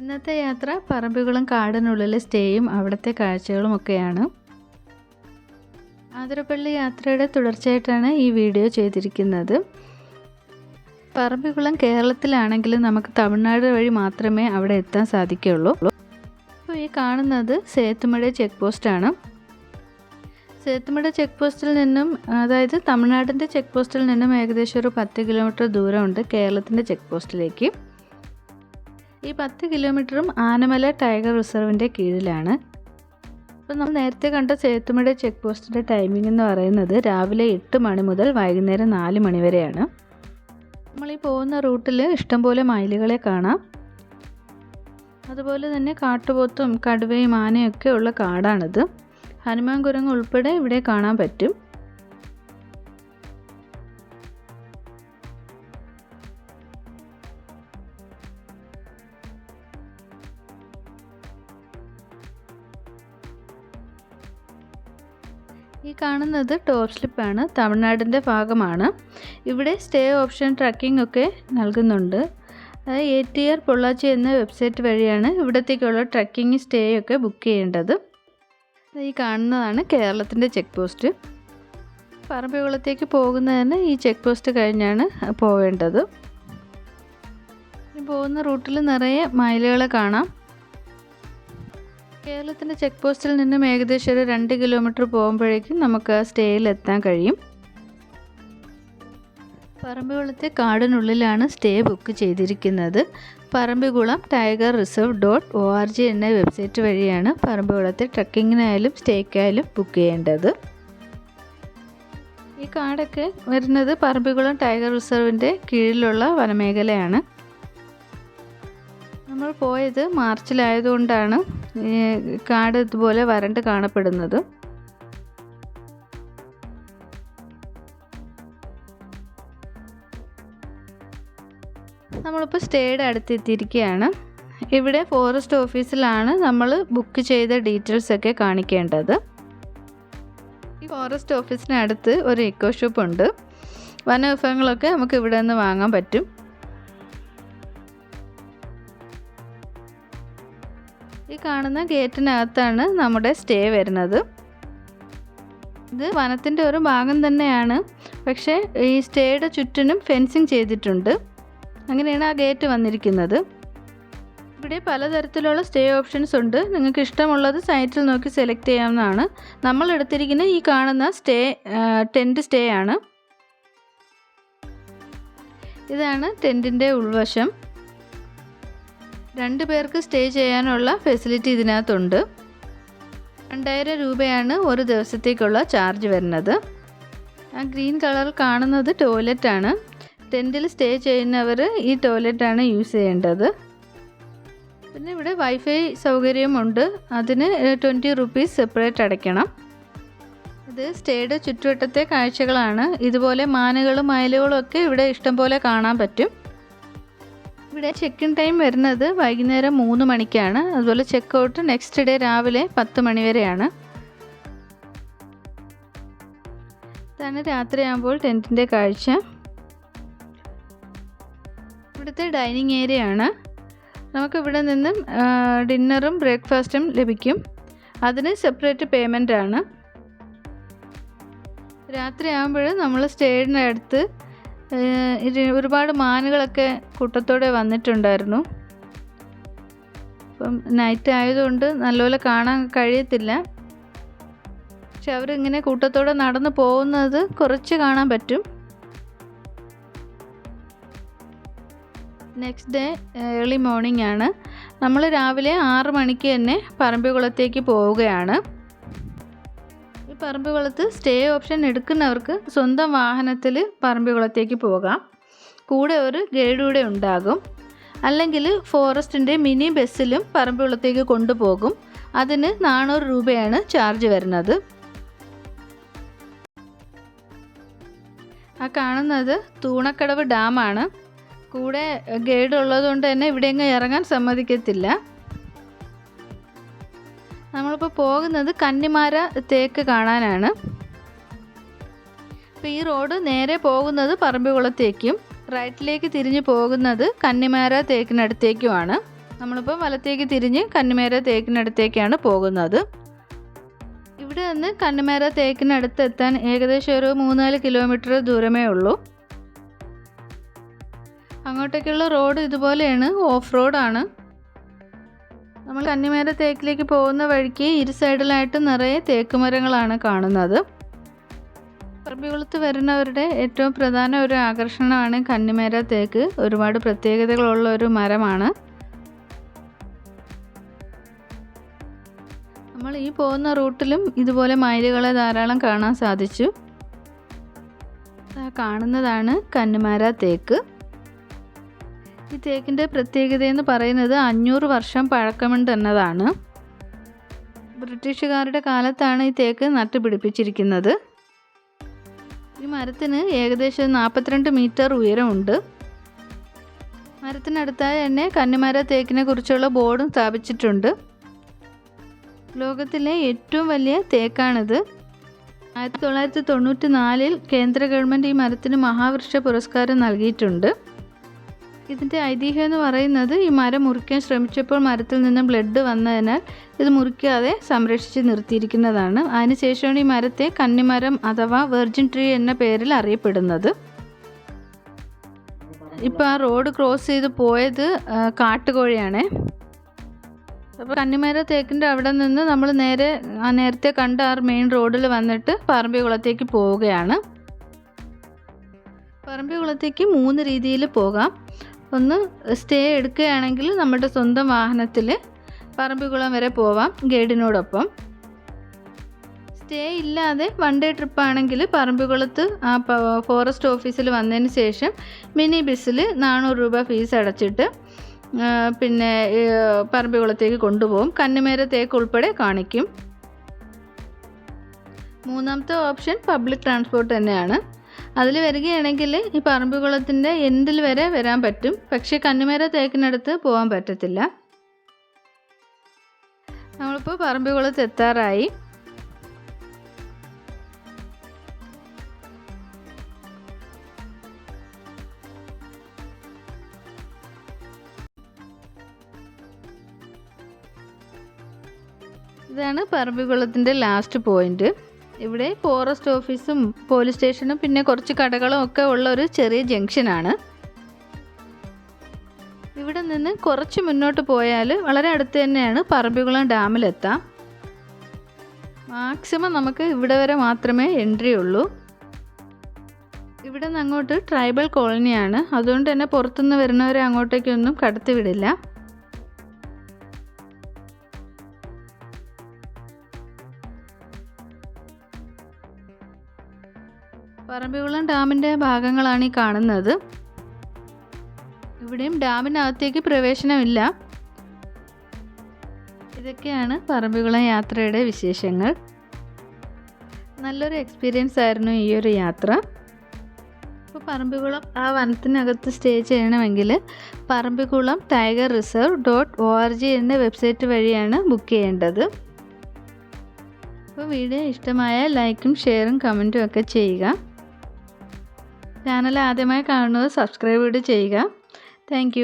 ഇന്നത്തെ യാത്ര പറമ്പുകളും കാടിനുള്ളിലെ സ്റ്റേയും അവിടുത്തെ കാഴ്ചകളും ഒക്കെയാണ്. ആതിരപ്പള്ളി യാത്രയുടെ തുടർച്ചയായിട്ടാണ് ഈ വീഡിയോ ചെയ്തിരിക്കുന്നത്. പറമ്പിക്കുളം കേരളത്തിലാണെങ്കിലും നമുക്ക് തമിഴ്നാട് വഴി മാത്രമേ അവിടെ എത്താൻ സാധിക്കുകയുള്ളൂ. അപ്പോൾ ഈ കാണുന്നത് സേത്തുമട ചെക്ക് പോസ്റ്റാണ് സേത്തുമട ചെക്ക് പോസ്റ്റിൽ നിന്നും അതായത് തമിഴ്നാടിന്റെ ചെക്ക് പോസ്റ്റിൽ നിന്നും ഏകദേശം ഒരു പത്ത് കിലോമീറ്റർ ദൂരമുണ്ട് കേരളത്തിന്റെ ചെക്ക് പോസ്റ്റിലേക്ക് ഈ പത്ത് കിലോമീറ്ററും ആനമല ടൈഗർ റിസർവിന്റെ കീഴിലാണ്. അപ്പോൾ നമ്മൾ നേരത്തെ കണ്ട സേത്തുമട ചെക്ക് പോസ്റ്റിന്റെ ടൈമിംഗ് എന്ന് പറയുന്നത് രാവിലെ എട്ട് മണി മുതൽ വൈകുന്നേരം നാല് മണി വരെയാണ്. നമ്മൾ ഈ പോകുന്ന റൂട്ടിൽ ഇഷ്ടംപോലെ മയിലുകളെ കാണാം. അതുപോലെ തന്നെ കാട്ടുപോത്തും കടുവയും ആനയൊക്കെ ഉള്ള കാടാണിത്. ഹനുമാൻ കുരങ്ങ് ഉൾപ്പെടെ ഇവിടെ കാണാൻ പറ്റും. ഈ കാണുന്നത് ടോപ്പ് സ്ലിപ്പാണ് തമിഴ്നാടിന്റെ ഭാഗമാണ്. ഇവിടെ സ്റ്റേ ഓപ്ഷൻ ട്രക്കിംഗ് ഒക്കെ നൽകുന്നുണ്ട്. എ ടി ആർ പൊള്ളാച്ചി എന്ന വെബ്സൈറ്റ് വഴിയാണ് ഇവിടത്തേക്കുള്ള ട്രക്കിംഗ് സ്റ്റേ ഒക്കെ ബുക്ക് ചെയ്യേണ്ടത്. ഈ കാണുന്നതാണ് കേരളത്തിന്റെ ചെക്ക് പോസ്റ്റ്. പറമ്പിക്കുളത്തേക്ക് പോകുന്നതിന് ഈ ചെക്ക് പോസ്റ്റ് കഴിഞ്ഞാണ് പോവേണ്ടത്. പോകുന്ന റൂട്ടിൽ നിറയെ മയിലുകളെ കാണാം. കേരളത്തിന്റെ ചെക്ക് പോസ്റ്റിൽ നിന്നും ഏകദേശം ഒരു രണ്ട് കിലോമീറ്റർ പോകുമ്പോഴേക്കും നമുക്ക് സ്റ്റേയിൽ എത്താൻ കഴിയും. പറമ്പിക്കുളത്തെ കാടിനുള്ളിലാണ് സ്റ്റേ ബുക്ക് ചെയ്തിരിക്കുന്നത്. Parambikulam tiger reserve dot O R G എന്ന വെബ്സൈറ്റ് വഴിയാണ് പറമ്പിക്കുളത്തെ ട്രക്കിങ്ങിനായാലും സ്റ്റേക്കായാലും ബുക്ക് ചെയ്യേണ്ടത്. ഈ കാടൊക്കെ വരുന്നത് പറമ്പിക്കുളം ടൈഗർ റിസർവിന്റെ കീഴിലുള്ള വനമേഖലയാണ്. നമ്മൾ പോയത് മാർച്ചിലായതുകൊണ്ടാണ് കാട് ഇതുപോലെ വരണ്ട് കാണപ്പെടുന്നത്. നമ്മളിപ്പോൾ സ്റ്റേയുടെ അടുത്തെത്തിയിരിക്കുകയാണ്. ഇവിടെ ഫോറസ്റ്റ് ഓഫീസിലാണ് നമ്മൾ ബുക്ക് ചെയ്ത ഡീറ്റെയിൽസ് ഒക്കെ കാണിക്കേണ്ടത്. ഈ ഫോറസ്റ്റ് ഓഫീസിനടുത്ത് ഒരു ഇക്കോ ഷോപ്പ് ഉണ്ട്. വനവിഭവങ്ങളൊക്കെ നമുക്ക് ഇവിടെ നിന്ന് വാങ്ങാൻ പറ്റും. ഈ കാണുന്ന ഗേറ്റിനകത്താണ് നമ്മുടെ സ്റ്റേ വരുന്നത്. ഇത് വനത്തിന്റെ ഒരു ഭാഗം തന്നെയാണ്. പക്ഷേ ഈ സ്റ്റേയുടെ ചുറ്റിനും ഫെൻസിങ് ചെയ്തിട്ടുണ്ട്. അങ്ങനെയാണ് ആ ഗേറ്റ് വന്നിരിക്കുന്നത്. ഇവിടെ പലതരത്തിലുള്ള സ്റ്റേ ഓപ്ഷൻസ് ഉണ്ട്. നിങ്ങൾക്ക് ഇഷ്ടമുള്ളത് സൈറ്റിൽ നോക്കി സെലക്ട് ചെയ്യാവുന്നതാണ്. നമ്മൾ എടുത്തിരിക്കുന്ന ഈ കാണുന്ന സ്റ്റേ ടെന്റ് സ്റ്റേ ആണ്. ഇതാണ് ടെന്റിന്റെ ഉൾവശം. രണ്ട് പേർക്ക് സ്റ്റേ ചെയ്യാനുള്ള ഫെസിലിറ്റി ഇതിനകത്തുണ്ട്. രണ്ടായിരം രൂപയാണ് ഒരു ദിവസത്തേക്കുള്ള ചാർജ് വരുന്നത്. ആ ഗ്രീൻ കളർ കാണുന്നത് ടോയ്ലറ്റാണ്. ടെന്റിൽ സ്റ്റേ ചെയ്യുന്നവർ ഈ ടോയ്ലറ്റാണ് യൂസ് ചെയ്യേണ്ടത്. പിന്നെ ഇവിടെ വൈഫൈ സൗകര്യമുണ്ട്. അതിന് ട്വന്റി റുപ്പീസ് സെപ്പറേറ്റ് അടയ്ക്കണം. ഇത് സ്റ്റേയുടെ ചുറ്റുവട്ടത്തെ കാഴ്ചകളാണ്. ഇതുപോലെ മാനുകളും മയിലുകളും ഒക്കെ ഇവിടെ ഇഷ്ടംപോലെ കാണാൻ പറ്റും. ഇവിടെ ചെക്ക് ഇൻ ടൈം വരുന്നത് വൈകുന്നേരം മൂന്ന് മണിക്കാണ്. അതുപോലെ ചെക്ക് ഔട്ട് നെക്സ്റ്റ് ഡേ രാവിലെ പത്ത് മണി വരെയാണ്. ഇതാണ് രാത്രിയാകുമ്പോൾ ടെന്റിന്റെ കാഴ്ച. ഇവിടുത്തെ ഡൈനിങ് ഏരിയ ആണ്. നമുക്ക് ഇവിടെ നിന്നും ഡിന്നറും ബ്രേക്ക്ഫാസ്റ്റും ലഭിക്കും. അതിന് സെപ്പറേറ്റ് പേയ്മെന്റ് ആണ്. രാത്രിയാകുമ്പോൾ നമ്മൾ സ്റ്റേയുടെ അടുത്ത് ഒരുപാട് മാനുകളൊക്കെ കൂട്ടത്തോടെ വന്നിട്ടുണ്ടായിരുന്നു. അപ്പം നൈറ്റ് ആയതുകൊണ്ട് നല്ലപോലെ കാണാൻ കഴിയത്തില്ല. പക്ഷെ അവരിങ്ങനെ കൂട്ടത്തോടെ നടന്നു പോകുന്നത് കുറച്ച് കാണാൻ പറ്റും. നെക്സ്റ്റ് ഡേ ഏർലി മോർണിംഗ് ആണ്. നമ്മൾ രാവിലെ ആറ് മണിക്ക് തന്നെ പറമ്പിക്കുളത്തേക്ക് പോവുകയാണ്. ഈ പറമ്പിക്കുളത്ത് സ്റ്റേ ഓപ്ഷൻ എടുക്കുന്നവർക്ക് സ്വന്തം വാഹനത്തിൽ പറമ്പിക്കുളത്തേക്ക് പോകാം. കൂടെ ഒരു ഗൈഡ് കൂടെ ഉണ്ടാകും. അല്ലെങ്കിൽ ഫോറസ്റ്റിന്റെ മിനി ബസ്സിലും പറമ്പിക്കുളത്തേക്ക് കൊണ്ടുപോകും. അതിന് നാനൂറ് രൂപയാണ് ചാർജ് വരുന്നത്. ആ കാണുന്നത് തൂണക്കടവ് ഡാമാണ്. കൂടെ ഗൈഡ് ഉള്ളതുകൊണ്ട് തന്നെ ഇവിടെ എങ്ങും ഇറങ്ങാൻ സമ്മതിക്കത്തില്ല. നമ്മളിപ്പോൾ പോകുന്നത് കന്നിമാര തേക്ക് കാണാനാണ്. അപ്പോൾ ഈ റോഡ് നേരെ പോകുന്നത് പറമ്പിക്കുളത്തേക്കും റൈറ്റിലേക്ക് തിരിഞ്ഞ് പോകുന്നത് കന്നിമാര തേക്കിനടുത്തേക്കുമാണ്. നമ്മളിപ്പോൾ വലത്തേക്ക് തിരിഞ്ഞ് കന്നിമേര തേക്കിനടുത്തേക്കാണ് പോകുന്നത്. ഇവിടെ നിന്ന് കന്നിമേര തേക്കിനടുത്ത് എത്താൻ ഏകദേശം ഒരു മൂന്നാൽ കിലോമീറ്റർ ദൂരമേ ഉള്ളൂ. അങ്ങോട്ടേക്കുള്ള റോഡ് ഇതുപോലെയാണ് ഓഫ് റോഡാണ്. നമ്മൾ കന്നിമേര തേക്കിലേക്ക് പോകുന്ന വഴിക്ക് ഇരു സൈഡിലായിട്ട് നിറയെ തേക്ക് മരങ്ങളാണ് കാണുന്നത്. പറമ്പികുളത്ത് വരുന്നവരുടെ ഏറ്റവും പ്രധാന ഒരു ആകർഷണമാണ് കന്നിമേര തേക്ക്. ഒരുപാട് പ്രത്യേകതകളുള്ള ഒരു മരമാണ്. നമ്മൾ ഈ പോകുന്ന റൂട്ടിലും ഇതുപോലെ മയിലുകളെ ധാരാളം കാണാൻ സാധിച്ചു. കാണുന്നതാണ് കന്നുമാര തേക്ക്. ഈ തേക്കിന്റെ പ്രത്യേകത എന്ന് പറയുന്നത് അഞ്ഞൂറ് വർഷം പഴക്കമുണ്ട് എന്നതാണ്. ബ്രിട്ടീഷുകാരുടെ കാലത്താണ് ഈ തേക്ക് നട്ടുപിടിപ്പിച്ചിരിക്കുന്നത്. ഈ മരത്തിന് ഏകദേശം നാൽപ്പത്തിരണ്ട് മീറ്റർ ഉയരമുണ്ട്. മരത്തിനടുത്തായി തന്നെ കന്നിമര തേക്കിനെ കുറിച്ചുള്ള ബോർഡും സ്ഥാപിച്ചിട്ടുണ്ട്. ലോകത്തിലെ ഏറ്റവും വലിയ തേക്കാണിത്. ആയിരത്തി തൊള്ളായിരത്തി തൊണ്ണൂറ്റി നാലിൽ കേന്ദ്ര ഗവൺമെന്റ് ഈ മരത്തിന് മഹാവൃക്ഷ പുരസ്കാരം നൽകിയിട്ടുണ്ട്. ഇതിന്റെ ഐതിഹ്യം എന്ന് പറയുന്നത് ഈ മരം മുറിക്കാൻ ശ്രമിച്ചപ്പോൾ മരത്തിൽ നിന്ന് ബ്ലഡ് വന്നതിനാൽ ഇത് മുറിക്കാതെ സംരക്ഷിച്ച് നിർത്തിയിരിക്കുന്നതാണ്. അതിനുശേഷമാണ് ഈ മരത്തെ കന്നിമരം അഥവാ വെർജിൻ ട്രീ എന്ന പേരിൽ അറിയപ്പെടുന്നത്. ഇപ്പോൾ ആ റോഡ് ക്രോസ് ചെയ്ത് പോയത് കാട്ടുകോഴിയാണേ. അപ്പോൾ കന്നിമര തേക്കിന്റെ അവിടെ നിന്ന് നമ്മൾ നേരെ ആ നേരത്തെ കണ്ട ആ മെയിൻ റോഡിൽ വന്നിട്ട് പറമ്പിക്കുളത്തേക്ക് പോവുകയാണ്. പറമ്പിക്കുളത്തേക്ക് മൂന്ന് രീതിയിൽ പോകാം. ഒന്ന് സ്റ്റേ എടുക്കുകയാണെങ്കിൽ നമ്മുടെ സ്വന്തം വാഹനത്തിൽ പറമ്പിക്കുളം വരെ പോവാം ഗൈഡിനോടൊപ്പം. സ്റ്റേ ഇല്ലാതെ വൺ ഡേ ട്രിപ്പാണെങ്കിൽ പറമ്പിക്കുളത്ത് ആ ഫോറസ്റ്റ് ഓഫീസിൽ വന്നതിന് ശേഷം മിനി ബസ്സിൽ നാനൂറ് രൂപ ഫീസ് അടച്ചിട്ട് പിന്നെ പറമ്പിക്കുളത്തേക്ക് കൊണ്ടുപോകും കന്നിമേര തേക്ക് ഉൾപ്പെടെ കാണിക്കും. മൂന്നാമത്തെ ഓപ്ഷൻ പബ്ലിക് ട്രാൻസ്പോർട്ട് തന്നെയാണ്. അതിൽ വരികയാണെങ്കിൽ ഈ പറമ്പുകുളത്തിന്റെ എൻഡിൽ വരെ വരാൻ പറ്റും. പക്ഷേ കണ്ണുമേര തേക്കിനടുത്ത് പോകാൻ പറ്റത്തില്ല. നമ്മളിപ്പോൾ പറമ്പുകുളത്ത് എത്താറായി. ഇതാണ് പറമ്പിക്കുളത്തിന്റെ ലാസ്റ്റ് പോയിന്റ് ഇവിടെ ഫോറസ്റ്റ് ഓഫീസും പോലീസ് സ്റ്റേഷനും പിന്നെ കുറച്ച് കടകളും ഒക്കെ ഉള്ള ഒരു ചെറിയ ജംഗ്ഷനാണ് ഇവിടെ നിന്ന് കുറച്ച് മുന്നോട്ട് പോയാൽ വളരെ അടുത്ത് തന്നെയാണ് പറമ്പിക്കുളം ഡാമിലെത്താം മാക്സിമം നമുക്ക് ഇവിടെ വരെ മാത്രമേ എൻട്രി ഉള്ളൂ. ഇവിടെ നിന്ന് അങ്ങോട്ട് ട്രൈബൽ കോളനിയാണ് അതുകൊണ്ട് തന്നെ പുറത്തുനിന്ന് വരുന്നവരെ അങ്ങോട്ടേക്കൊന്നും കടത്തിവിടില്ല. പറമ്പിക്കുളം ഡാമിന്റെ ഭാഗങ്ങളാണ് ഈ കാണുന്നത്. ഇവിടെയും ഡാമിനകത്തേക്ക് പ്രവേശനമില്ല. ഇതൊക്കെയാണ് പറമ്പിക്കുളം യാത്രയുടെ വിശേഷങ്ങൾ. നല്ലൊരു എക്സ്പീരിയൻസ് ആയിരുന്നു ഈ ഒരു യാത്ര. ഇപ്പോൾ പറമ്പിക്കുളം ആ വനത്തിനകത്ത് സ്റ്റേ ചെയ്യണമെങ്കിൽ Parambikulam tiger reserve dot O R G എന്ന വെബ്സൈറ്റ് വഴിയാണ് ബുക്ക് ചെയ്യേണ്ടത്. അപ്പോൾ വീഡിയോ ഇഷ്ടമായ ലൈക്കും ഷെയറും കമന്റും ഒക്കെ ചെയ്യുക. ചാനൽ ആദ്യമായി കാണുന്നത് സബ്സ്ക്രൈബ് ചെയ്യുക. താങ്ക്